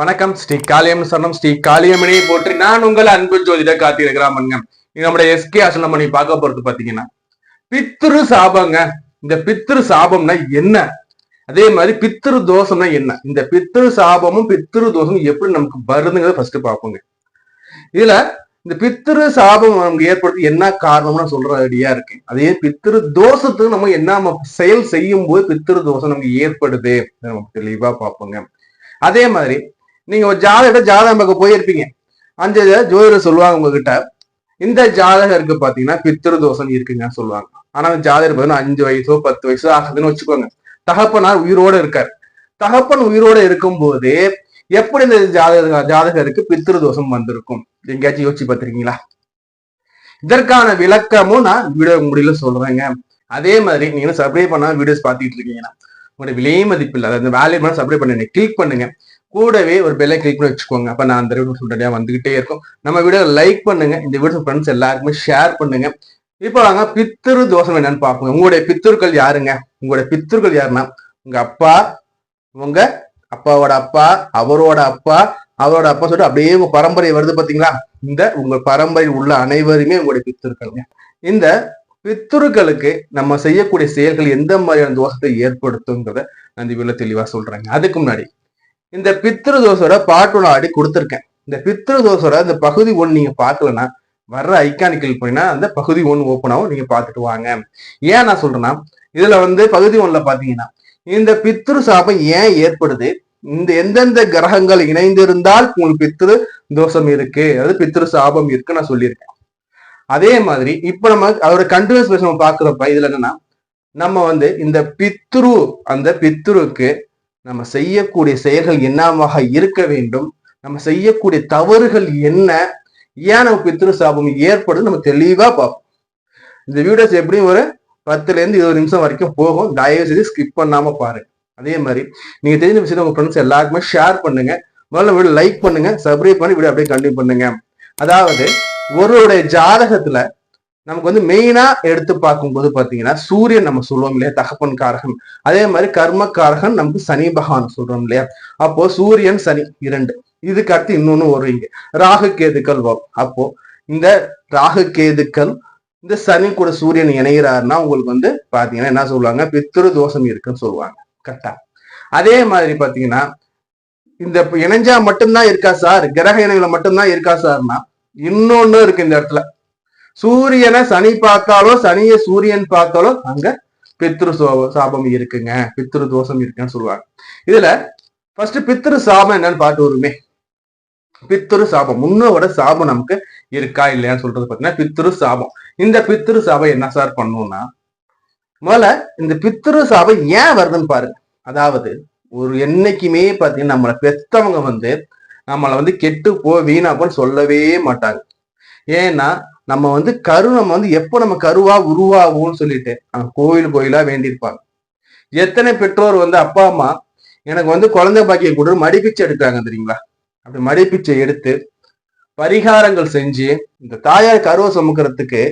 வணக்கம். ஸ்ரீ காளியம் சரணம். ஸ்ரீ காளியம்மனை போற்றி நான் உங்கள் அன்பு ஜோதிட காத்திருக்கிறான் மன்னம் நம்முடைய எஸ்கே அசலமணி பார்க்க போறது பாத்தீங்கன்னா பித்ரு சாபங்க. இந்த பித்ரு சாபம்னா என்ன? அதே மாதிரி பித்ரு தோஷம்னா என்ன? இந்த பித்ரு சாபமும் பித்ரு தோஷமும் எப்படி நமக்கு வருதுங்கிறத ஃபர்ஸ்ட் பார்ப்போங்க. இதுல இந்த பித்ரு சாபம் நமக்கு ஏற்படுத்தி என்ன காரணம்னு சொல்ற ஐடியா இருக்கு. அதே பித்ரு தோஷத்துக்கு நம்ம என்ன நம்ம செயல் செய்யும் போது பித்ரு தோஷம் நமக்கு ஏற்படுது. நமக்கு தெளிவா பார்ப்போங்க. அதே மாதிரி நீங்க ஒரு ஜாதக ஜாதகம் பார்க்க போயிருப்பீங்க. அந்த ஜோதிடர் சொல்லுவாங்க உங்ககிட்ட. இந்த ஜாதகருக்கு பாத்தீங்கன்னா பித்திரு தோஷம் இருக்குங்கன்னு சொல்லுவாங்க. ஆனா அந்த ஜாதகர் பார்த்தீங்கன்னா அஞ்சு வயசோ பத்து வயசோ ஆகுதுன்னு வச்சுக்கோங்க. தகப்பனார் உயிரோட இருக்கார். தகப்பன் உயிரோட இருக்கும்போது எப்படி இந்த ஜாதக ஜாதகருக்கு பித்திரு தோஷம் வந்திருக்கும்? எங்கேயாச்சும் யோசிச்சு பார்த்திருக்கீங்களா? இதற்கான விளக்கமும் நான் வீடியோ முடியல சொல்றேங்க. அதே மாதிரி நீங்க சப்ஸ்கிரைப் பண்ணா வீடியோஸ் பார்த்துட்டு இருக்கீங்கன்னா உங்களுடைய விலை மதிப்பு இல்லாத அதாவது வேல்யூ பண்ண சப்ஸ்கிரைப் பண்ணுங்க கிளிக் பண்ணுங்க. கூடவே ஒரு பெல்லை கிளிக் பண்ணி வச்சுக்கோங்க. அப்ப நான் அந்த வீடியோ உடனடியா வந்துகிட்டே இருக்கும். நம்ம வீடியோ லைக் பண்ணுங்க. இந்த வீடியோ ஃப்ரெண்ட்ஸ் எல்லாருக்குமே ஷேர் பண்ணுங்க. இப்போ வாங்க பித்திரு தோஷம் என்னன்னு பார்ப்போம் உங்களுடைய பித்திருக்கள் யாருங்க? உங்களுடைய பித்திருக்கள் யாருன்னா உங்க அப்பா உங்க அப்பாவோட அப்பா அவரோட அப்பா அவரோட அப்பா சொல்லிட்டு அப்படியே உங்க பரம்பரை வருது பாத்தீங்களா? இந்த உங்க பரம்பரையில் உள்ள அனைவருமே உங்களுடைய பித்திருக்கள்ங்க இந்த பித்துருக்களுக்கு நம்ம செய்யக்கூடிய செயல்கள் எந்த மாதிரியான தோஷத்தை ஏற்படுத்துங்கிறத நான் இந்த வீடியோ தெளிவா சொல்றாங்க. அதுக்கு முன்னாடி இந்த பித்ரு தோசோட பாட்டோட ஆடி கொடுத்துருக்கேன். இந்த பித்ரு தோசோட இந்த பகுதி ஒன்று நீங்க பார்க்கலன்னா வர்ற ஐக்கானி கிளிக் அந்த பகுதி ஒன்று ஓப்பன் ஆகும் நீங்க பார்த்துட்டு வாங்க. ஏன் நான் சொல்றேன்னா இதுல வந்து பகுதி ஒன்றில் பாத்தீங்கன்னா இந்த பித்ரு சாபம் ஏன் ஏற்படுது? இந்த எந்தெந்த கிரகங்கள் இணைந்திருந்தால் உங்களுக்கு பித்ரு தோஷம் இருக்கு? அதாவது பித்ரு சாபம் இருக்கு நான் சொல்லியிருக்கேன். அதே மாதிரி இப்ப நம்ம அதோட கண்டினியூஸ் பேச நம்ம பாக்குறப்ப இதுல என்னன்னா நம்ம வந்து இந்த பித்ரு அந்த பித்ருக்கு நம்ம செய்யக்கூடிய செயல்கள் என்னவாக இருக்க வேண்டும்? நம்ம செய்யக்கூடிய தவறுகள் என்ன? ஏன் நம்ம பித்ரு சாபம் ஏற்படுது நம்ம தெளிவா பார்ப்போம். இந்த வீடியோஸ் எப்படியும் ஒரு பத்துல இருந்து இருபது நிமிஷம் வரைக்கும் போகும். தயவு செய்து ஸ்கிப் பண்ணாம பாருங்க. அதே மாதிரி நீங்க தெரிஞ்ச விஷயத்தை உங்க ஃப்ரெண்ட்ஸ் எல்லாருக்குமே ஷேர் பண்ணுங்க. முதல்ல வீடியோ லைக் பண்ணுங்க. சப்ஸ்கிரைப் பண்ணி வீடியோ அப்படியே கண்டினியூ பண்ணுங்க. அதாவது ஒருவருடைய ஜாதகத்துல நமக்கு வந்து மெயினா எடுத்து பார்க்கும்போது பாத்தீங்கன்னா சூரியன் நம்ம சொல்லுவோம் இல்லையா தகப்பன் காரகன் அதே மாதிரி கர்ம காரகன் நமக்கு சனி பகவான் சொல்றோம் இல்லையா? அப்போ சூரியன் சனி இரண்டு. இதுக்கு அடுத்து இன்னொன்னு வருவீங்க ராகு கேதுக்கள் வரும். அப்போ இந்த ராகு கேதுக்கள் இந்த சனி கூட சூரியன் இணைகிறாருன்னா உங்களுக்கு வந்து பாத்தீங்கன்னா என்ன சொல்லுவாங்க? பித்ரு தோஷம் இருக்குன்னு சொல்லுவாங்க. கரெக்டா அதே மாதிரி பாத்தீங்கன்னா இந்த இணைஞ்சா மட்டும்தான் இருக்கா சார்? கிரக இணைவுல மட்டும்தான் இருக்கா சார்னா இன்னொன்னு இருக்கு இந்த இடத்துல. சூரியனை சனி பார்த்தாலோ சனியை சூரியன் பார்த்தாலோ அங்க பித்ரு சோ- சாபம் இருக்குங்க. பித்ரு தோஷம் இருக்குன்னு சொல்லுவாங்க. இதுல ஃபர்ஸ்ட் பித்ரு சாபம் என்னன்னு பாட்டு வருமே. பித்ரு சாபம். முன்னோட சாபம் நமக்கு இருக்கா இல்லையான்னு சொல்றது பாத்தீங்கன்னா பித்ரு சாபம். இந்த பித்ரு சாபம் என்ன சார் பண்ணும்னா முதல்ல இந்த பித்ரு சாபம் ஏன் வருதுன்னு பாருங்க. அதாவது ஒரு என்னைக்குமே பாத்தீங்கன்னா நம்மளை பெத்தவங்க வந்து நம்மளை வந்து கெட்டு போ வீணா போன்னு சொல்லவே மாட்டாங்க. ஏன்னா நம்ம வந்து கரு நம்ம வந்து எப்போ நம்ம கருவா உருவாகும்னு சொல்லிட்டு கோவில் கோயிலா வேண்டியிருப்பாங்க. எத்தனை பெற்றோர் வந்து அப்பா அம்மா எனக்கு வந்து குழந்தை பாக்கியம் கூட மடிப்பிச்சை எடுக்கிறாங்க தெரியுங்களா? அப்படி மடிப்பிச்சை எடுத்து பரிகாரங்கள் செஞ்சு இந்த தாயார் கருவை சுமக்கிறதுக்கு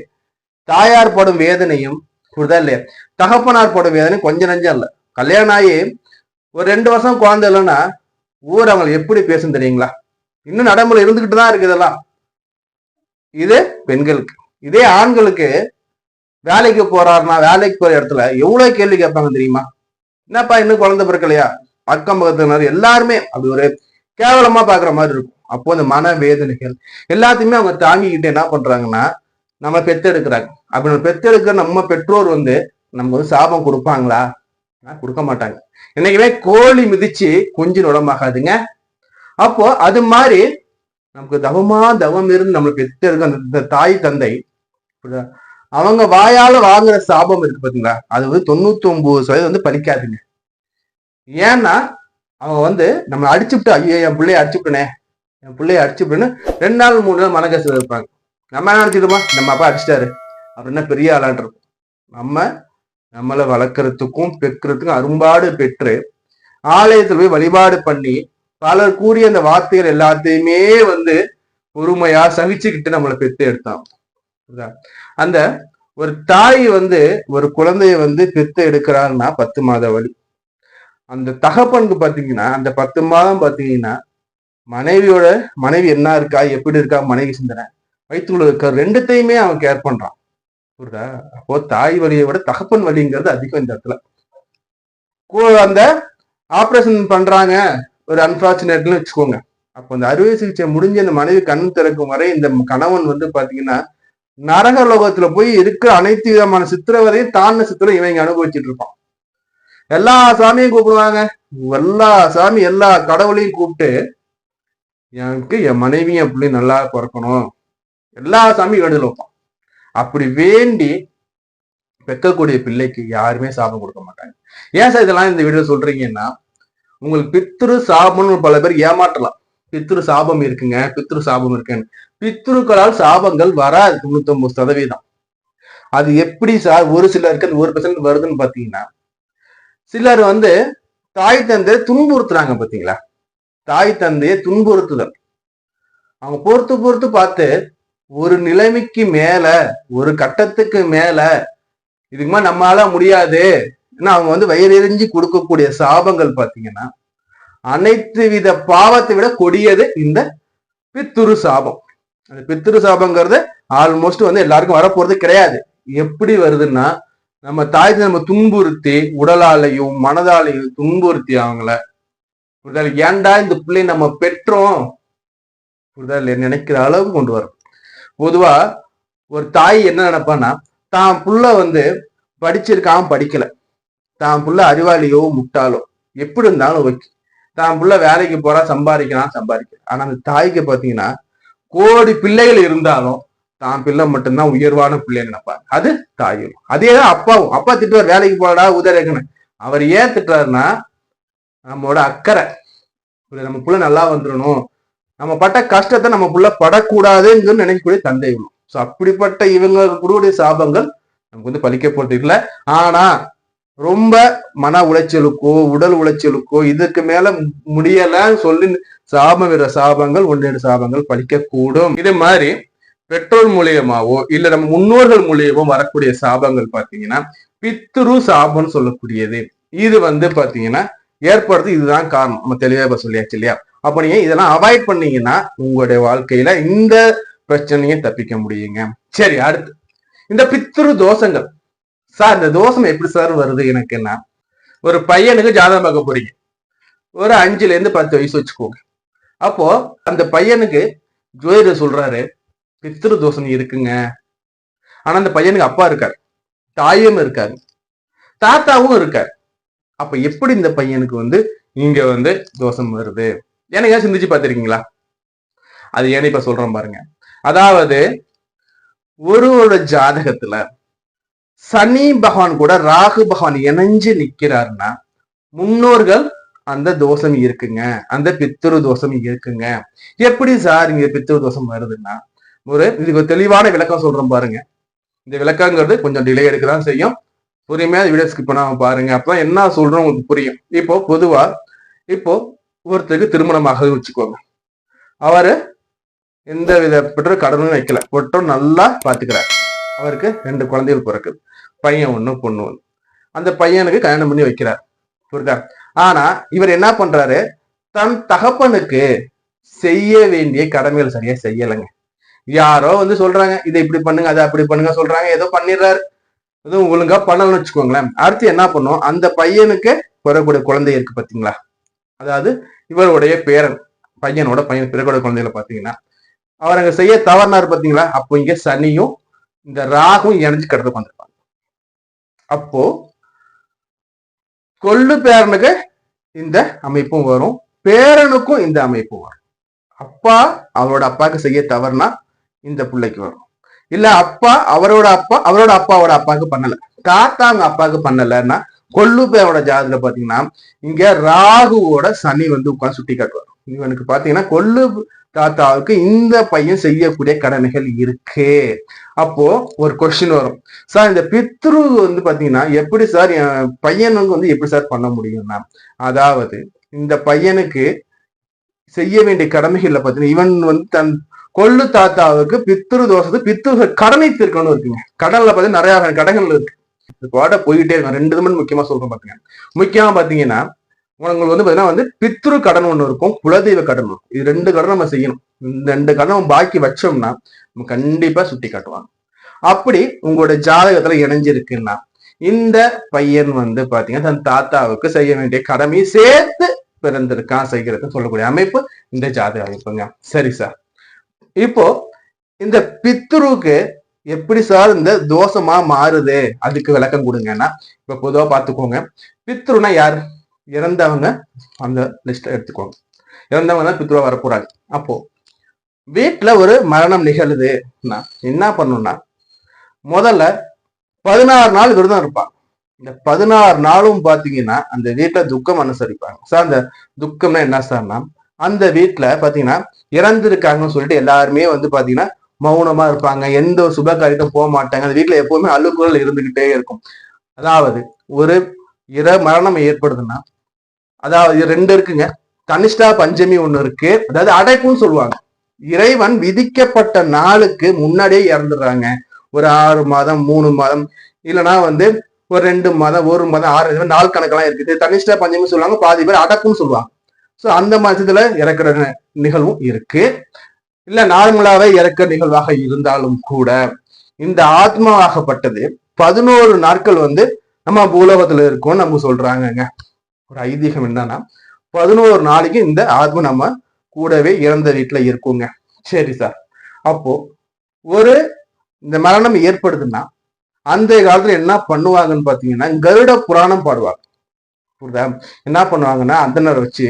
தாயார் படும் வேதனையும் புரிதா இல்லையா? தகப்பனார் படும் வேதனை கொஞ்சம் நஞ்சம் இல்லை. கல்யாணம் ஆகி ஒரு ரெண்டு வருஷம் குழந்தை இல்லைன்னா ஊர் அவங்களை எப்படி பேசும் தெரியுங்களா? இன்னும் நடைமுறை இருந்துகிட்டு தான் இருக்கு இதெல்லாம். இது பெண்களுக்கு. இதே ஆண்களுக்கு வேலைக்கு போறாருன்னா வேலைக்கு போற இடத்துல எவ்வளவு கேள்வி கேட்பாங்க தெரியுமா? என்னப்பா இன்னும் குழந்தை பிறக்கலையா? அக்கம் பக்கத்தினர் எல்லாருமே அப்படி ஒரு கேவலமா பாக்குற மாதிரி இருக்கும். அப்போ அந்த மன வேதனைகள் எல்லாத்தையுமே அவங்க தாங்கிக்கிட்டு என்ன பண்றாங்கன்னா நம்ம பெத்தெடுக்கிறாங்க அப்படி நம்ம பெத்தெடுக்கிற நம்ம பெற்றோர் வந்து நமக்கு வந்து சாபம் கொடுப்பாங்களா? கொடுக்க மாட்டாங்க. என்னைக்குமே கோழி மிதிச்சு குஞ்சு உடம்பாகாதுங்க அப்போ அது மாதிரி நமக்கு தவமா தவம் இருந்து நம்மளுக்கு பெற்றிருக்க அந்த இந்த தாய் தந்தை அவங்க வாயால வாங்குற சாபம் இருக்கு பாத்தீங்களா? அது வந்து தொண்ணூத்தி ஒன்பது சதவீதம் வந்து பலிக்காதுங்க. ஏன்னா அவங்க வந்து நம்ம அடிச்சு விட்டு ஐயோ என் பிள்ளைய அடிச்சுட்டனே என் பிள்ளைய அடிச்சுட்டேன்னு ரெண்டு நாள் மூணு நாள் மனக்கசு இருப்பாங்க. நம்ம என்ன நினைச்சிருப்போம் நம்ம அப்பா அடிச்சிட்டாரு. அப்படின்னா பெரிய ஆளான் இருக்கும் நம்ம நம்மளை வளர்க்கறதுக்கும் பெக்கிறதுக்கும் அரும்பாடு பெற்று ஆலயத்தில் போய் வழிபாடு பண்ணி பலர் கூறிய அந்த வார்த்தைகள் எல்லாத்தையுமே வந்து பொறுமையா சகிச்சுக்கிட்டு நம்மளை பெத்து எடுத்தான். அந்த ஒரு தாய் வந்து ஒரு குழந்தைய வந்து பெத்து எடுக்கிறாருன்னா பத்து மாத வழி அந்த தகப்பனுக்கு பாத்தீங்கன்னா அந்த பத்து மாதம் பாத்தீங்கன்னா மனைவியோட மனைவி என்ன இருக்கா எப்படி இருக்கா மனைவி சிந்தனை. வயிற்றுக்குள்ள இருக்க ரெண்டுத்தையுமே அவன் கேர் பண்றான். புரியுதா? அப்போ தாய் வழியை விட தகப்பன் வழிங்கிறது அதிகம் இந்த இடத்துல. அந்த ஆப்ரேஷன் பண்றாங்க. ஒரு அன்பார்ச்சுனேட்னு வச்சுக்கோங்க. அப்போ அந்த அறுவை சிகிச்சை முடிஞ்ச அந்த மனைவி கண் திறக்கும் வரை இந்த கணவன் வந்து பாத்தீங்கன்னா நரக லோகத்துல போய் இருக்கிற அனைத்து விதமான சித்திரவதையும் தாண்ட சித்திரம் இவங்க அனுபவிச்சுட்டு இருப்பான். எல்லா சாமியும் கூப்பிடுவாங்க. எல்லா சாமி எல்லா கடவுளையும் கூப்பிட்டு எனக்கு என் மனைவியும் அப்படி நல்லா பிறக்கணும். எல்லா சாமியும் வேண்டுதல் வைப்பான். அப்படி வேண்டி பெக்கக்கூடிய பிள்ளைக்கு யாருமே சாபம் கொடுக்க மாட்டாங்க. ஏன் சார் இதெல்லாம் இந்த வீடியோ சொல்றீங்கன்னா உங்களுக்கு பித்ரு சாபம்னு பல பேர் ஏமாற்றலாம். பித்ரு சாபம் இருக்குங்க பித்ரு சாபம் இருக்குன்னு. பித்ருக்களால் சாபங்கள் வராது தொண்ணூத்தொன்பது சதவீதம். அது எப்படி சார் ஒரு சிலருக்கு அந்த ஒரு பெர்சன்ட் வருதுன்னு பாத்தீங்கன்னா சிலர் வந்து தாய் தந்தையை துன்புறுத்துறாங்க பாத்தீங்களா? தாய் தந்தையை துன்புறுத்துதல். அவங்க பொறுத்து பொறுத்து பார்த்து ஒரு நிலைமைக்கு மேல ஒரு கட்டத்துக்கு மேல இதுக்குமா நம்மளால முடியாது. ஏன்னா அவங்க வந்து வயிறெறிஞ்சு கொடுக்கக்கூடிய சாபங்கள் பாத்தீங்கன்னா அனைத்து வித பாவத்தை விட கொடியது இந்த பித்துரு சாபம். அந்த பித்துரு சாபங்கிறது ஆல்மோஸ்ட் வந்து எல்லாருக்கும் வரப்போறது கிடையாது. எப்படி வருதுன்னா நம்ம தாய் நம்ம துன்புறுத்தி உடலாலையும் மனதாலையும் துன்புறுத்தி அவங்கள புரிதல் ஏன்டா இந்த பிள்ளை நம்ம பெற்றோம்? புரிதல் நினைக்கிற அளவுக்கு கொண்டு வரும். பொதுவா ஒரு தாய் என்ன நினைப்பான்னா தான் புள்ள வந்து படிச்சிருக்கான் படிக்கல. தான் புள்ள அறிவாளியோ முட்டாளோ? எப்படி இருந்தாலும் ஓகே தான் புள்ள வேலைக்கு போறா சம்பாதிக்கிறான் சம்பாதிக்கிறான். ஆனா அந்த தாய்க்கு பாத்தீங்கன்னா கோடி பிள்ளைகள் இருந்தாலும் தான் பிள்ளை மட்டும்தான் உயர்வான பிள்ளைன்னு நினைப்பாங்க அது தாயும். அதேதான் அப்பாவும். அப்பா திட்டுவார் வேலைக்கு போடா உதவிக்கணும் அவர் ஏன் திட்டுறாருன்னா நம்மளோட அக்கறை. நம்ம புள்ள நல்லா வந்துடணும். நம்ம பட்ட கஷ்டத்தை நம்ம புள்ள படக்கூடாதுன்னு நினைக்கக்கூடிய தந்தை ஸோ அப்படிப்பட்ட இவங்க கூடிய சாபங்கள் நமக்கு வந்து பலிக்க போறது இல்லை. ஆனா ரொம்ப மன உளைச்சலுக்கோ உடல் உளைச்சலுக்கோ இதுக்கு மேல முடியலன்னு சொல்லி சாபம் விர சாபங்கள் ஒன்றேடு சாபங்கள் பழிக்கக்கூடும். கூடும் இது மாதிரி பெற்றோர் மூலியமாவோ இல்ல நம்ம முன்னோர்கள் மூலியமோ வரக்கூடிய சாபங்கள் பாத்தீங்கன்னா பித்ரு சாபம்னு சொல்லக்கூடியது. இது வந்து பாத்தீங்கன்னா ஏற்படுறது இதுதான் காரணம். நம்ம தெளிவா இப்ப சொல்லியாச்சு இல்லையா? அப்ப நீங்க இதெல்லாம் அவாய்ட் பண்ணீங்கன்னா உங்களுடைய வாழ்க்கையில இந்த பிரச்சனையை தப்பிக்க முடியுங்க. சரி அடுத்து. இந்த பித்ரு தோஷங்கள். சார் இந்த தோஷம் எப்படி சார் வருது? எனக்குன்னா ஒரு பையனுக்கு ஜாதகம் பார்க்க போறீங்க. ஒரு அஞ்சுல இருந்து பத்து வயசு வச்சுக்கோங்க. அப்போ அந்த பையனுக்கு ஜோதிடர் சொல்றாரு பித்திரு தோஷம் இருக்குங்க. ஆனா அந்த பையனுக்கு அப்பா இருக்காரு. தாயும் இருக்காரு. தாத்தாவும் இருக்காரு. அப்ப எப்படி இந்த பையனுக்கு வந்து இங்க வந்து தோஷம் வருது? எனக்கு சிந்திச்சு பார்த்துருக்கீங்களா? அது ஏன்னு இப்ப சொல்றேன் பாருங்க. அதாவது ஒருவரோட ஜாதகத்துல சனி பகவான் கூட ராகு பகவான் இணைஞ்சு நிக்கிறாருன்னா முன்னோர்கள் அந்த தோஷம் இருக்குங்க. அந்த பித்திரு தோஷம் இருக்குங்க. எப்படி சார் இங்க பித்திரு தோஷம் வருதுன்னா ஒரு இதுக்கு ஒரு தெளிவான விளக்கம் சொல்றோம் பாருங்க. இந்த விளக்கங்கிறது கொஞ்சம் டிலே எடுக்கதான் செய்யும். பொறுமையா வீடியோ ஸ்கிப் பண்ணாம பாருங்க. அப்பதான் என்ன சொல்றோம் உங்களுக்கு புரியும். இப்போ பொதுவா இப்போ ஒருத்தருக்கு திருமணமாக வச்சுக்கோங்க. அவரு எந்த வித பெற்றோர் கடனும் வைக்கல. பெற்றோர் நல்லா பாத்துக்கிறார். அவருக்கு ரெண்டு குழந்தைகள் பிறக்குது. பையன் ஒன்று பொண்ணு ஒன்று அந்த பையனுக்கு கல்யாணம் பண்ணி வைக்கிறார். புரியுதா? ஆனா இவர் என்ன பண்றாரு? தன் தகப்பனுக்கு செய்ய வேண்டிய கடமைகள் சரியா செய்யலைங்க. யாரோ வந்து சொல்றாங்க இதை இப்படி பண்ணுங்க அதை அப்படி பண்ணுங்க சொல்றாங்க ஏதோ பண்ணிடுறாரு. எதுவும் ஒழுங்கா பண்ணலன்னு வச்சுக்கோங்களேன். அடுத்து என்ன பண்ணும்? அந்த பையனுக்கு பிறக்கூடிய குழந்தை இருக்கு பாத்தீங்களா? அதாவது இவருடைய பேரன் பையனோட பையன் பிறக்கூடிய குழந்தைகளை பாத்தீங்கன்னா அவர் அங்க செய்ய தவறினார் பாத்தீங்களா? அப்போ இங்க சனியும் இந்த ராகும் இணைஞ்சு கிடந்து வந்திருப்பாங்க அப்போ கொள்ளு பேரனுக்கு இந்த அமைப்பும் வரும் பேரனுக்கும் இந்த அமைப்பும் வரும். அப்பா அவரோட அப்பாவுக்கு செய்ய தவறுனா இந்த பிள்ளைக்கு வரும். இல்ல அப்பா அவரோட அப்பா அவரோட அப்பாவோட அப்பாவுக்கு பண்ணல. தாத்தா அவங்க அப்பாவுக்கு பண்ணலன்னா கொள்ளு பேரோட ஜாதத்துல பாத்தீங்கன்னா இங்க ராகுவோட சனி வந்து உட்காந்து சுட்டி காட்டுவார் இவனுக்கு பாத்தீங்கன்னா கொள்ளு தாத்தாவுக்கு இந்த பையன் செய்யக்கூடிய கடமைகள் இருக்கு. அப்போ ஒரு கொஸ்டின் வரும். சார் இந்த பித்ரு வந்து பாத்தீங்கன்னா எப்படி சார் என் பையனுக்கு வந்து எப்படி சார் பண்ண முடியும்னா அதாவது இந்த பையனுக்கு செய்ய வேண்டிய கடமைகள்ல பாத்தீங்கன்னா இவன் வந்து தன் கொள்ளு தாத்தாவுக்கு பித்ரு தோசத்து பித்ரு கடனை தீர்க்கணும் இருக்குங்க. கடல்ல பாத்தீங்கன்னா நிறைய கடன்கள் இருக்கு. பாட போயிட்டே இருக்கும் ரெண்டு இது முக்கியமா சொல்றேன் பாத்தீங்கன்னா முக்கியமா பாத்தீங்கன்னா உங்களுக்கு வந்து பாத்தீங்கன்னா வந்து பித்ரு கடன் ஒண்ணு இருக்கும் குலதெய்வ கடன் இருக்கும். இது ரெண்டு கடன் நம்ம செய்யணும். இந்த ரெண்டு கடன் நம்ம பாக்கி வச்சோம்னா நம்ம கண்டிப்பா சுட்டி காட்டுவாங்க. அப்படி உங்களோட ஜாதகத்துல இணைஞ்சிருக்குன்னா இந்த பையன் வந்து பாத்தீங்கன்னா தன் தாத்தாவுக்கு செய்ய வேண்டிய கடமையை சேர்த்து பிறந்திருக்கான் செய்கிறதுன்னு சொல்லக்கூடிய அமைப்பு இந்த ஜாதக அமைப்புங்க. சரி சார் இப்போ இந்த பித்ருக்கு எப்படி சார் இந்த தோஷமா மாறுது? அதுக்கு விளக்கம் கொடுங்கன்னா இப்ப பொதுவா பாத்துக்கோங்க. பித்ருனா யார்? இறந்தவங்க அந்த லிஸ்ட்டை எடுத்துக்கோங்க. இறந்தவங்க தான் பித்ருவா வரப்போறாங்க அப்போ வீட்டுல ஒரு மரணம் நிகழுதுன்னா என்ன பண்ணணும்னா முதல்ல பதினாறு நாள் விரதம் இருப்பாங்க இந்த பதினாறு நாளும் பார்த்தீங்கன்னா அந்த வீட்டுல துக்கம் அனுசரிப்பாங்க. சார் அந்த துக்கம்னா என்ன சார்னா அந்த வீட்டுல பார்த்தீங்கன்னா இறந்துருக்காங்கன்னு சொல்லிட்டு எல்லாருமே வந்து பார்த்தீங்கன்னா மௌனமா இருப்பாங்க. எந்த ஒரு சுப காரியத்தையும் போக மாட்டாங்க. அந்த வீட்டில் எப்பவுமே அழுக்குறல் இருந்துகிட்டே இருக்கும். அதாவது ஒரு இற மரணம் ஏற்படுதுன்னா அதாவது ரெண்டு இருக்குங்க. கனிஷ்டா பஞ்சமி ஒண்ணு இருக்கு. அதாவது அடைப்புன்னு சொல்லுவாங்க. இறைவன் விதிக்கப்பட்ட நாளுக்கு முன்னாடியே இறந்துடுறாங்க. ஒரு ஆறு மாதம் மூணு மாதம் இல்லைன்னா வந்து ஒரு ரெண்டு மாதம் ஒரு மாதம் ஆறு மாதம் நாள் கணக்கெல்லாம் இருக்குது. தனிஷ்டா பஞ்சமி சொல்லுவாங்க பாதி பேர் அடக்கும்னு சொல்லுவாங்க. ஸோ அந்த மாதத்துல இறக்குற நிகழ்வும் இருக்கு. இல்ல நார்மலாவே இறக்க நிகழ்வாக இருந்தாலும் கூட இந்த ஆத்மாவாகப்பட்டது பதினோரு நாட்கள் வந்து நம்ம பூலோகத்துல இருக்கோம்னு நம்ம சொல்றாங்கங்க. ஒரு ஐதீகம் என்னன்னா பதினோரு நாளைக்கு இந்த ஆத்மா நம்ம கூடவே இறந்த வீட்டுல இருக்குங்க. சரி சார் அப்போ ஒரு இந்த மரணம் ஏற்படுதுன்னா அந்த காலத்துல என்ன பண்ணுவாங்கன்னு பாத்தீங்கன்னா கருட புராணம் பாடுவாங்க. புரியுதா? என்ன பண்ணுவாங்கன்னா அந்தனர் வச்சு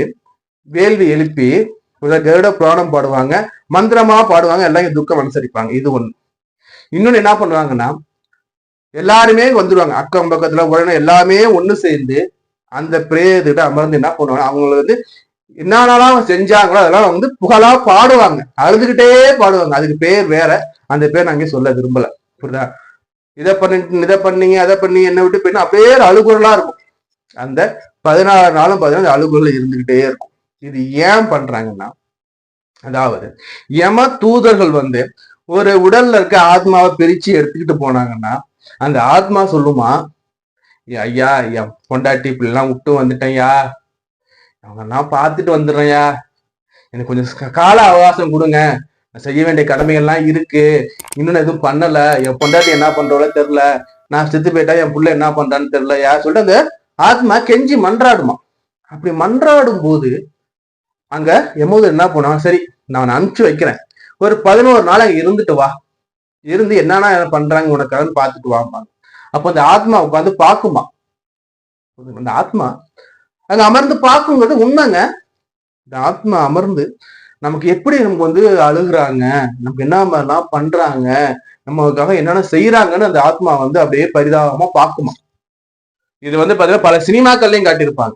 வேள்வி எழுப்பி கருட புராணம் பாடுவாங்க மந்திரமா பாடுவாங்க எல்லாம் துக்கம் அனுசரிப்பாங்க. இது ஒண்ணு. இன்னொன்னு என்ன பண்ணுவாங்கன்னா எல்லாருமே வந்துடுவாங்க அக்கம் பக்கத்துல உடனே எல்லாமே ஒண்ணு சேர்ந்து அந்த பிரேயர்கிட்ட அமர்ந்து என்ன பண்ணுவாங்க? அவங்கள வந்து என்னென்னலாம் செஞ்சாங்களோ அதெல்லாம் வந்து புகழா பாடுவாங்க. அழுதுகிட்டே பாடுவாங்க. அதுக்கு பேர் வேற. அந்த பேர் நான் இங்கே சொல்ல விரும்பல. புரியுதா? இதை பண்ணி இதை பண்ணீங்க அதை பண்ணி என்ன விட்டு போயிட்டு அப்படியே அழுகுறலா இருக்கும். அந்த பதினாறு நாளும் பதினாறு அழுகுறல இருந்துகிட்டே இருக்கும். இது ஏன் பண்றாங்கன்னா அதாவது யம தூதர்கள் வந்து ஒரு உடல்ல இருக்க ஆத்மாவை பிரிச்சு எடுத்துக்கிட்டு போனாங்கன்னா அந்த ஆத்மா சொல்லுமா ஐயா என் பொண்டாட்டி இப்படிலாம் விட்டு வந்துட்டேன்யா. அவங்க நான் பார்த்துட்டு வந்துடுறேன்யா. எனக்கு கொஞ்சம் கால அவகாசம் கொடுங்க. நான் செய்ய வேண்டிய கடமைகள்லாம் இருக்கு. இன்னும் எதுவும் பண்ணல. என் பொண்டாட்டி என்ன பண்றோட தெரியல. நான் செத்து போயிட்டா என் புள்ள என்ன பண்றான்னு தெரியலையா? சொல்லிட்டு அந்த ஆத்மா கெஞ்சி மன்றாடுமா. அப்படி மன்றாடும் போது அங்க எமோது என்ன பண்ணுவான்? சரி நான் அனுப்பிச்சு வைக்கிறேன். ஒரு பதினோரு நாள் அங்க இருந்துட்டு வா. இருந்து என்னன்னா பண்றாங்க உனக்காக பார்த்துட்டு வாம்பாங்க. அப்போ அந்த ஆத்மா உட்காந்து பார்க்குமா? அந்த ஆத்மா அங்க அமர்ந்து பார்க்குங்கிறது உண்மைங்க. இந்த ஆத்மா அமர்ந்து நமக்கு எப்படி நமக்கு வந்து அழுகுறாங்க? நமக்கு என்ன மாதிரிலாம் பண்றாங்க? நமக்காக என்னென்ன செய்யறாங்கன்னு அந்த ஆத்மா வந்து அப்படியே பரிதாபமா பார்க்குமா? இது வந்து பாத்தீங்கன்னா பல சினிமாக்கள்லயும் காட்டியிருப்பாங்க.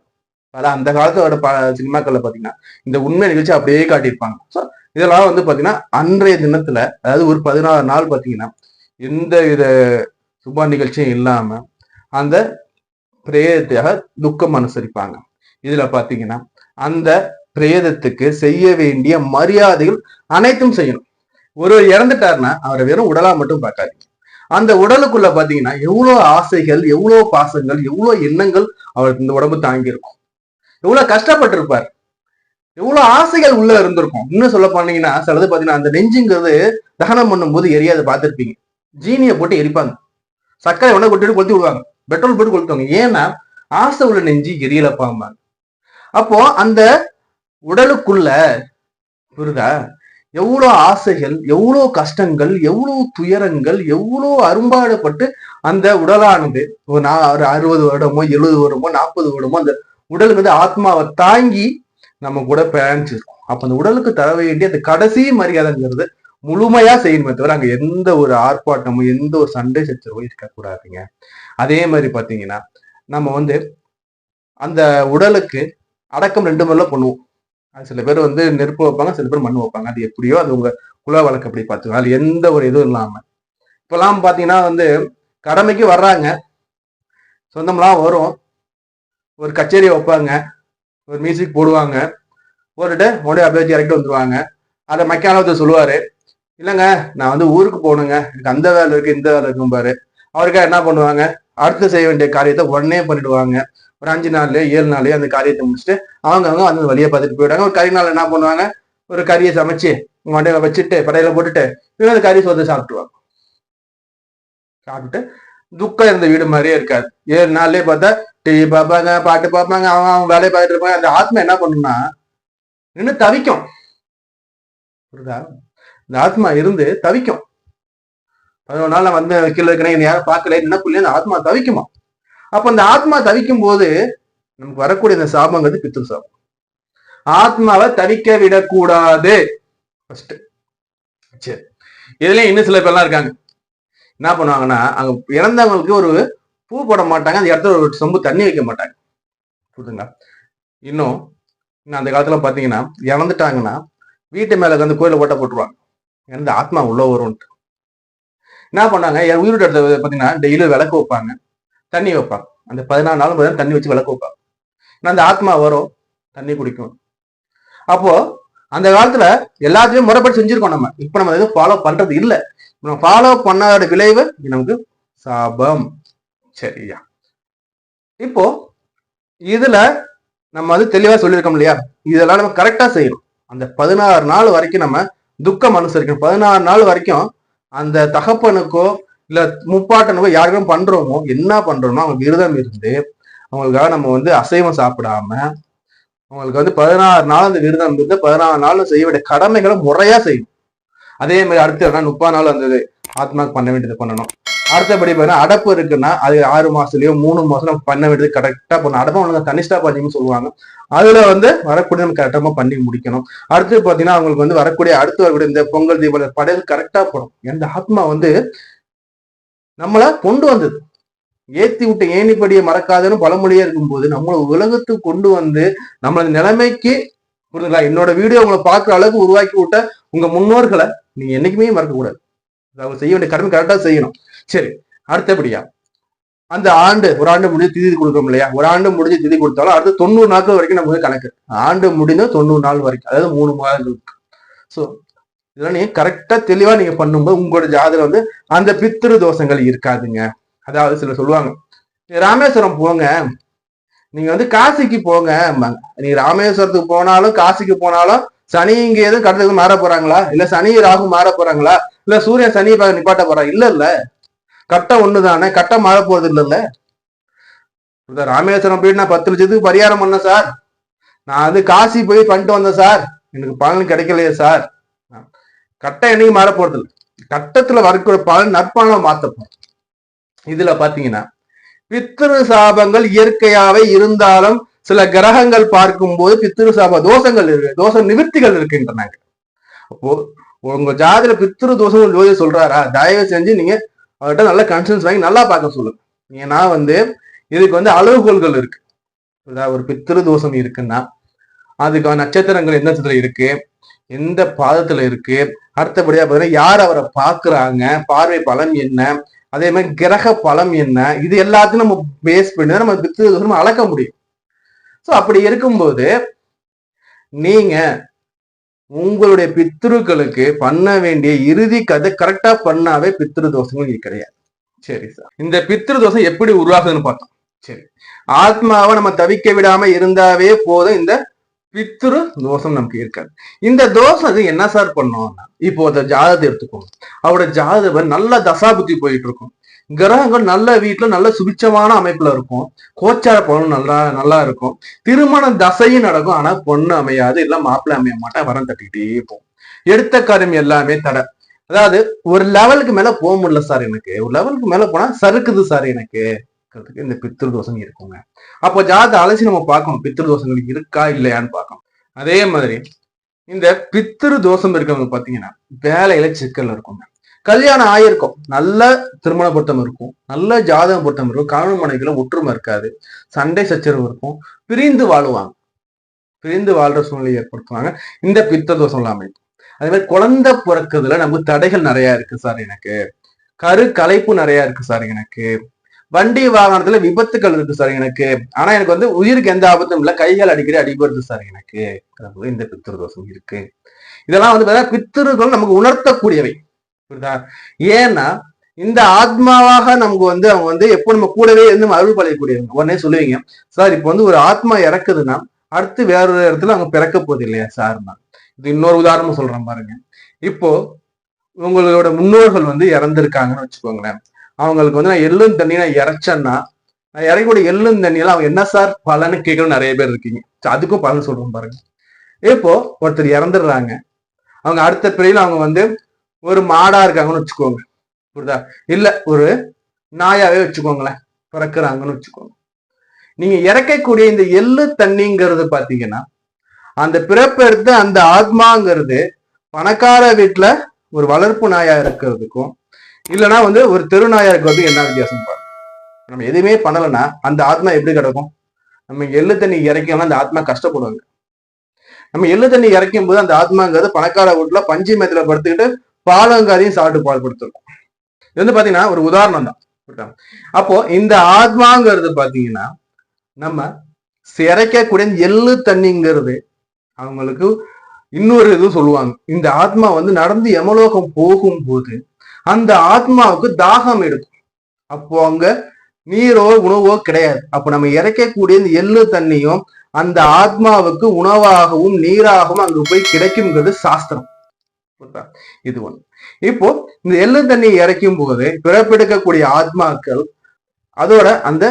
பல அந்த காலத்தோட ப சினிமாக்கள்ல பாத்தீங்கன்னா இந்த உண்மை நிகழ்ச்சி அப்படியே காட்டியிருப்பாங்க. ஸோ இதெல்லாம் வந்து பாத்தீங்கன்னா அன்றைய தினத்துல அதாவது ஒரு பதினாறு நாள் பாத்தீங்கன்னா எந்த வித சுப நிகழ்ச்சியும் இல்லாம அந்த பிரேதத்தையாக துக்கம் அனுசரிப்பாங்க. இதுல பாத்தீங்கன்னா அந்த பிரேதத்துக்கு செய்ய வேண்டிய மரியாதைகள் அனைத்தும் செய்யணும். ஒருவர் இறந்துட்டாருன்னா அவரை வெறும் உடலா மட்டும் பார்க்காதீங்க. அந்த உடலுக்குள்ள பாத்தீங்கன்னா எவ்வளவு ஆசைகள் எவ்வளவு பாசங்கள் எவ்வளவு எண்ணங்கள் அவருக்கு இந்த உடம்பு தாங்கி இருக்கும் எவ்வளவு கஷ்டப்பட்டிருப்பார். எவ்வளவு ஆசைகள் உள்ள இருந்திருக்கும். இன்னும் சொல்ல போனீங்கன்னா சிலது பாத்தீங்கன்னா அந்த நெஞ்சுங்கிறது தகனம் பண்ணும்போது எரியாத பார்த்திருப்பீங்க. ஜீனியை போட்டு எரிப்பாங்க. சர்க்கரை உடனே கொட்டிட்டு கொளுத்தி விடுவாங்க. பெட்ரோல் போட்டு கொளுத்துவாங்க. ஏன்னா ஆசை உள்ள நெஞ்சு எரியல பாம்பாங்க அப்போ அந்த உடலுக்குள்ள புரிதா எவ்வளோ ஆசைகள் எவ்வளோ கஷ்டங்கள் எவ்வளோ துயரங்கள் எவ்வளோ அரும்பாடுபட்டு அந்த உடலானது ஒரு நா- ஒரு அறுபது வருடமோ எழுபது வருடமோ நாற்பது வருடமோ அந்த உடலுக்கு வந்து ஆத்மாவை தாங்கி நம்ம கூட பயணிச்சிருக்கோம் அப்போ அந்த உடலுக்கு தர வேண்டிய அந்த கடைசி மரியாதைங்கிறது முழுமையா செய்யணுமே தவிர அங்க எந்த ஒரு ஆர்ப்பாட்டமும் எந்த ஒரு சண்டை சச்சரவும் இருக்கக்கூடாதுங்க அதே மாதிரி பாத்தீங்கன்னா நம்ம வந்து அந்த உடலுக்கு அடக்கம் ரெண்டு முறையில பண்ணுவோம். அது சில பேர் வந்து நெருப்பு வைப்பாங்க சில பேர் மண் வைப்பாங்க. அது எப்படியோ அது உங்க குல வழக்கு அப்படி பார்த்துக்கலாம் அது எந்த ஒரு இதுவும் இல்லாம. இப்பெல்லாம் பாத்தீங்கன்னா வந்து கடமைக்கு வர்றாங்க. சொந்தம்லாம் வரும். ஒரு கச்சேரி வைப்பாங்க. ஒரு மியூசிக் போடுவாங்க. போட்டுட்டு உடனே அப்படியே இறக்கிட்டு வந்துருவாங்க. அதை மெக்கானத்தை சொல்லுவாரு. இல்லைங்க நான் வந்து ஊருக்கு போகணுங்க. எனக்கு அந்த வேலை இருக்கு இந்த வேலை இருக்கும் பாரு. அவருக்கா என்ன பண்ணுவாங்க? அடுத்து செய்ய வேண்டிய காரியத்தை உடனே பண்ணிடுவாங்க. ஒரு அஞ்சு நாள்லயோ ஏழு நாள்லயோ அந்த காரியத்தை முடிச்சுட்டு அவங்க அவங்க அந்த வழியை பார்த்துட்டு போயிடுவாங்க. ஒரு கறி நாள் என்ன பண்ணுவாங்க? ஒரு கறியை சமைச்சு மண்டையில வச்சுட்டு படையில போட்டுட்டு இவங்க அந்த கறி சொத்தை சாப்பிட்டுருவாங்க. சாப்பிட்டு துக்கம் இருந்த வீடு மாதிரியே இருக்காது. ஏழு நாள்லயே பார்த்தா டிவி பார்ப்பாங்க பாட்டு பார்ப்பாங்க அவன் அவன் வேலையை பார்த்துட்டு இருப்பாங்க. அந்த ஆத்மா என்ன பண்ணும்னா நின்று தவிக்கும். புரியுதா? இந்த ஆத்மா இருந்து தவிக்கும். பதினொரு நாள் நான் வந்து கீழே இருக்கிறேன் என்னை யாரும் பார்க்கல என்ன புள்ளி? அந்த ஆத்மா தவிக்குமா? அப்ப அந்த ஆத்மா தவிக்கும் போது நமக்கு வரக்கூடிய இந்த சாபங்கிறது பித்து சாபம். ஆத்மாவை தவிக்க விடக்கூடாது. ஃபர்ஸ்ட் சரி. இதுலயும் இன்னும் சில பேர்லாம் இருக்காங்க. என்ன பண்ணுவாங்கன்னா அங்க இறந்தவங்களுக்கு ஒரு பூ போட மாட்டாங்க அந்த இடத்துல ஒரு சொம்பு தண்ணி வைக்க மாட்டாங்க. புரியுதுங்களா இன்னும் இன்னும் அந்த காலத்துல பாத்தீங்கன்னா இறந்துட்டாங்கன்னா வீட்டு மேல வந்து கோயில போட்ட போட்டுருவாங்க. இருந்து ஆத்மா உள்ள வரும்ட்டு என்ன பண்ணாங்க? என் உயிரோட இடத்துல பார்த்தீங்கன்னா டெய்லியும் விளக்கு வைப்பாங்க. தண்ணி வைப்பாங்க. அந்த பதினாலு நாள் பார்த்தீங்கன்னா தண்ணி வச்சு விளக்கு வைப்பாங்க. ஏன்னா அந்த ஆத்மா வரும். தண்ணி குடிக்கும். அப்போ அந்த காலத்துல எல்லாத்தையும் முறைப்படி செஞ்சிருக்கோம் நம்ம. இப்ப நம்ம எதுவும் ஃபாலோ பண்றது இல்லை. நம்ம ஃபாலோ பண்ணாத விளைவு நமக்கு சாபம். சரியா? இப்போ இதுல நம்ம வந்து தெளிவா சொல்லியிருக்கோம் இல்லையா? இதெல்லாம் நம்ம கரெக்டா செய்யணும். அந்த பதினாறு நாள் வரைக்கும் நம்ம துக்கம் அனுசரிக்கணும். பதினாறு நாள் வரைக்கும் அந்த தகப்பனுக்கோ இல்ல முப்பாட்டனுக்கோ யாருக்கும் பண்றோமோ என்ன பண்றோமோ அவங்க விரதம் இருந்து அவங்களுக்காக நம்ம வந்து அசைவம் சாப்பிடாம அவங்களுக்கு வந்து பதினாறு நாள் அந்த விரதம் இருந்து பதினாறு நாள் செய்ய வேண்டிய கடமைகளை முறையா செய்யணும். அதே மாதிரி அடுத்து என்ன முப்பது நாள் அந்த ஆத்மாக்கு பண்ண வேண்டியது பண்ணணும். அடுத்தபடி பார்த்தீங்கன்னா அடப்பு இருக்குன்னா அது ஆறு மாசத்துலயோ மூணு மாசம் நம்ம பண்ண வேண்டியது கரெக்டா பண்ணணும். அடப்பம் அவனுக்கு தனிஷ்டா பண்ணின்னு சொல்லுவாங்க. அதுல வந்து வரக்கூடிய நம்ம கரெக்டமா பண்ணி முடிக்கணும். அடுத்து பாத்தீங்கன்னா அவங்களுக்கு வந்து வரக்கூடிய அடுத்து வரக்கூடிய இந்த பொங்கல் தீபாவளி படையல் கரெக்டா போடும். எந்த ஆத்மா வந்து நம்மள கொண்டு வந்தது. ஏத்தி விட்ட ஏணிப்படியை மறக்காதுன்னு பழமொழியே இருக்கும்போது நம்மள உலகத்துக்கு கொண்டு வந்து நம்மளது நிலைமைக்கு புரியுதுங்களா என்னோட வீடியோ உங்களை பார்க்குற அளவுக்கு உருவாக்கி விட்ட உங்க முன்னோர்களை நீங்க என்னைக்குமே மறக்க கூடாது அவங்க செய்ய வேண்டிய கடமை கரெக்டா செய்யணும். சரி அடுத்தபடியா. அந்த ஆண்டு ஒரு ஆண்டு முடிஞ்சு திதி கொடுக்கணும் இல்லையா? ஒரு ஆண்டு முடிஞ்சு திதி கொடுத்தாலும் அடுத்து தொண்ணூறு நாட்கள் வரைக்கும் நமக்கு கணக்கு. ஆண்டு முடிந்து தொண்ணூறு நாள் வரைக்கும் அதாவது மூணு மாதங்களுக்கு. ஸோ இதெல்லாம் நீங்க கரெக்டா தெளிவா நீங்க பண்ணும்போது உங்களோட ஜாதகம் வந்து அந்த பித்திரு தோஷங்கள் இருக்காதுங்க. அதாவது சிலர் சொல்லுவாங்க ராமேஸ்வரம் போங்க நீங்க வந்து காசிக்கு போங்க நீங்க ராமேஸ்வரத்துக்கு போனாலும் காசிக்கு போனாலும் சனி இங்க எதுவும் கடத்துக்கு மாற போறாங்களா? இல்ல சனி ராகு மாற போறாங்களா? இல்ல சூரியன் சனியை பார்க்க நிப்பாட்ட போறா? இல்ல இல்ல. கட்டம் ஒன்று தானே கட்டம் மாற போறது இல்லைல்ல இந்த ராமேஸ்வரம் போயிட்டு நான் பத்து லட்சத்துக்கு பரிகாரம் பண்ணேன் சார். நான் வந்து காசி போய் பண்ணிட்டு வந்தேன் சார். எனக்கு பலன் கிடைக்கலையே சார். கட்டம் என்னைக்கு மாற போறது இல்லை கட்டத்துல வரக்கூடிய பலன் நற்பலனை மாத்த இதில் இதுல பாத்தீங்கன்னா பித்திரு சாபங்கள் இயற்கையாவே இருந்தாலும் சில கிரகங்கள் பார்க்கும்போது பித்திரு சாப தோஷங்கள் இருக்கு தோஷ நிவர்த்திகள் இருக்கின்றன அப்போ உங்க ஜாதியில பித்திரு தோஷம் ஜோதி சொல்றாரா? தயவு செஞ்சு நீங்க அவர்கிட்ட நல்ல கன்சன்ஸ் வாங்கி நல்லா பார்க்க சொல்லுங்க ஏன்னா வந்து இதுக்கு வந்து அளவுகோல்கள் இருக்கு. ஒரு பித்திரு தோஷம் இருக்குன்னா அதுக்கான நட்சத்திரங்கள் எந்த நட்சத்திரம் இருக்கு? எந்த பாதத்துல இருக்கு? அடுத்தபடியா பாத்தீங்கன்னா யார் அவரை பாக்குறாங்க பார்வை பலம் என்ன? அதே மாதிரி கிரக பலம் என்ன? இது எல்லாத்தையும் நம்ம பேஸ் பண்ணி தான் நம்ம பித்திரு தோஷம் அளக்க முடியும். ஸோ அப்படி இருக்கும்போது நீங்க உங்களுடைய பித்ருக்களுக்கு பண்ண வேண்டிய இறுதி கதை கரெக்டா பண்ணாவே பித்ரு தோஷங்கள் இங்க கிடையாது. சரி சார் இந்த பித்ரு தோஷம் எப்படி உருவாகுதுன்னு பார்த்தோம். சரி. ஆத்மாவை நம்ம தவிக்க விடாம இருந்தாவே போதும் இந்த பித்ரு தோஷம் நமக்கு இருக்காது. இந்த தோஷம் அது என்ன சார் பண்ணோம்னா இப்போ அந்த ஜாதகத்தை எடுத்துக்கோங்க. அவரோட ஜாதகம் நல்ல தசாபுத்தி போயிட்டு இருக்கும். கிரகங்கள் நல்ல வீட்டுல நல்ல சுபிச்சமான அமைப்புல இருக்கும். கோச்சார பலனும் நல்லா நல்லா இருக்கும். திருமண தசையும் நடக்கும். ஆனா பொண்ணு அமையாது. இல்ல மாப்பிள்ளை அமைய மாட்டேன். வரம் தட்டிக்கிட்டே போகும். எடுத்த காரியம் எல்லாமே தடை. அதாவது ஒரு லெவலுக்கு மேல போக முடியல சார் எனக்கு. ஒரு லெவலுக்கு மேல போனா சறுக்குது சார் எனக்கு. இந்த பித்திரு தோஷம் இருக்குங்க. அப்போ ஜாத அலசி நம்ம பார்க்கணும். பித்திரு தோஷங்கள் இருக்கா இல்லையான்னு பார்க்கணும். அதே மாதிரி இந்த பித்திரு தோஷம் இருக்கிறவங்க பாத்தீங்கன்னா வேலையில சிக்கல் இருக்குங்க. கல்யாணம் ஆயிருக்கும். நல்ல திருமண பொருத்தம் இருக்கும். நல்ல ஜாதகம் பொருத்தம் இருக்கும். கணவன் மனைவில ஒற்றுமை இருக்காது. சண்டை சச்சரவு இருக்கும். பிரிந்து வாழுவாங்க. பிரிந்து வாழ்ற சூழ்நிலை ஏற்படுத்துவாங்க. இந்த பித்த தோஷம் அமைப்பு. அதே மாதிரி குழந்தை பிறக்கிறதுல நமக்கு தடைகள் நிறைய இருக்கு சார் எனக்கு. கரு கலைப்பு நிறைய இருக்கு சார் எனக்கு. வண்டி வாகனத்துல விபத்துக்கள் இருக்கு சார் எனக்கு. ஆனா எனக்கு வந்து உயிருக்கு எந்த ஆபத்தும் இல்லை. கைகள் அடிக்கடி அடிபடுது சார் எனக்கு. இந்த பித்திரு தோஷம் இருக்கு. இதெல்லாம் வந்து பார்த்தீங்கன்னா பித்திருக்கள் நமக்கு உணர்த்தக்கூடியவை. புரியுதா ஏன்னா இந்த ஆத்மாவாக நமக்கு வந்து அவங்க வந்து எப்போ நம்ம கூடவே இருந்து அருள் பழையக்கூடியவங்க உடனே சொல்லுவீங்க சார் இப்போ வந்து ஒரு ஆத்மா இறக்குதுன்னா அடுத்து வேறொரு இடத்துல அவங்க பிறக்க போகுது இல்லையா சார்னா இது இன்னொரு உதாரணம் சொல்றேன் பாருங்க. இப்போ உங்களோட முன்னோர்கள் வந்து இறந்துருக்காங்கன்னு வச்சுக்கோங்களேன். அவங்களுக்கு வந்து நான் எள்ளும் தண்ணி நான் இறைச்சேன்னா நான் இறக்கக்கூடிய எள்ளும் தண்ணியெல்லாம் அவங்க என்ன சார் பலன்னு கேட்கணும் நிறைய பேர் இருக்கீங்க. அதுக்கும் பலன் சொல்றேன் பாருங்க. இப்போ ஒருத்தர் இறந்துடுறாங்க. அவங்க அடுத்த பிறையில அவங்க வந்து ஒரு மாடா இருக்காங்கன்னு வச்சுக்கோங்க. புரியுதா? இல்ல ஒரு நாயாவே வச்சுக்கோங்களேன். பிறக்குறாங்கன்னு வச்சுக்கோங்க. நீங்க இறக்கக்கூடிய இந்த எள்ளு தண்ணிங்கிறது பாத்தீங்கன்னா அந்த பிறப்பு எடுத்து அந்த ஆத்மாங்கிறது பணக்கார வீட்டுல ஒரு வளர்ப்பு நாயா இருக்கிறதுக்கும் இல்லைன்னா வந்து ஒரு தெருநாயா இருக்கிறதுக்கும் என்ன வித்தியாசம் பாருங்க. நம்ம எதுவுமே பண்ணலைன்னா அந்த ஆத்மா எப்படி கிடக்கும்? நம்ம எள்ளு தண்ணி இறக்கணும்னா அந்த ஆத்மா கஷ்டப்படுவாங்க. நம்ம எள்ளு தண்ணி இறைக்கும் போது அந்த ஆத்மாங்கிறது பணக்கார வீட்டுல பஞ்சு மேத்துல படுத்துக்கிட்டு பாலங்காரியும் சாப்பிட்டு பால் இது வந்து பாத்தீங்கன்னா ஒரு உதாரணம் தான். அப்போ இந்த ஆத்மாங்கிறது பாத்தீங்கன்னா நம்ம இறைக்கக்கூடிய இந்த எள்ளு தண்ணிங்கிறது அவங்களுக்கு இன்னொரு இது சொல்லுவாங்க. இந்த ஆத்மா வந்து நடந்து யமலோகம் போகும்போது அந்த ஆத்மாவுக்கு தாகம் எடுக்கும். அப்போ அங்க நீரோ உணவோ கிடையாது. அப்போ நம்ம இறைக்கக்கூடிய இந்த எள்ளு தண்ணியும் அந்த ஆத்மாவுக்கு உணவாகவும் நீராகவும் அங்கு போய் கிடைக்குங்கிறது சாஸ்திரம். இது ஒண்ணு. இப்போ இந்த எள்ளு தண்ணி இறைக்கும் போது பிறப்பெடுக்கக்கூடிய ஆத்மாக்கள் அதோட அந்த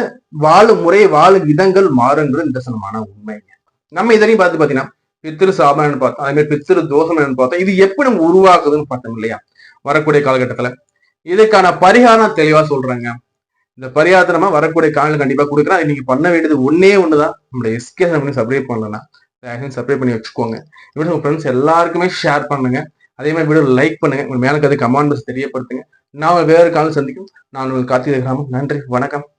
வாழும் முறை வாழும் விதங்கள் மாறுங்கிறது நிதர்சனமான உண்மைங்க நம்ம இதனையும் பார்த்து பாத்தீங்கன்னா பித்திரு சாபனன்னு பார்த்தோம். அதே மாதிரி பித்திரு தோஷம் என்னன்னு பார்த்தோம். இது எப்படி நம்ம உருவாக்குதுன்னு பார்த்தோம் இல்லையா? வரக்கூடிய காலகட்டத்துல. இதுக்கான பரிகாரம் தெளிவா சொல்றாங்க. இந்த பரிகாரத்தை நம்ம வரக்கூடிய காலையில் கண்டிப்பா கொடுக்குறேன் அது நீங்க பண்ண வேண்டியது ஒன்னே ஒண்ணுதான். நம்மளுடைய எஸ்கே சப்ளை சப்ஸ்கிரைப் பண்ணலாம் சப்ஸ்கிரைப் பண்ணி வச்சுக்கோங்க. இப்படி உங்க ஃப்ரெண்ட்ஸ் எல்லாருக்குமே ஷேர் பண்ணுங்க. அதே மாதிரி வீடியோ லைக் பண்ணுங்க. உங்க மேலே கதை கமெண்ட்ஸ் தெரியப்படுத்துங்க. நான் வேறு காலம் சந்திக்கும். நான் உங்கள் கார்த்திகை கிராமம் நன்றி. வணக்கம்.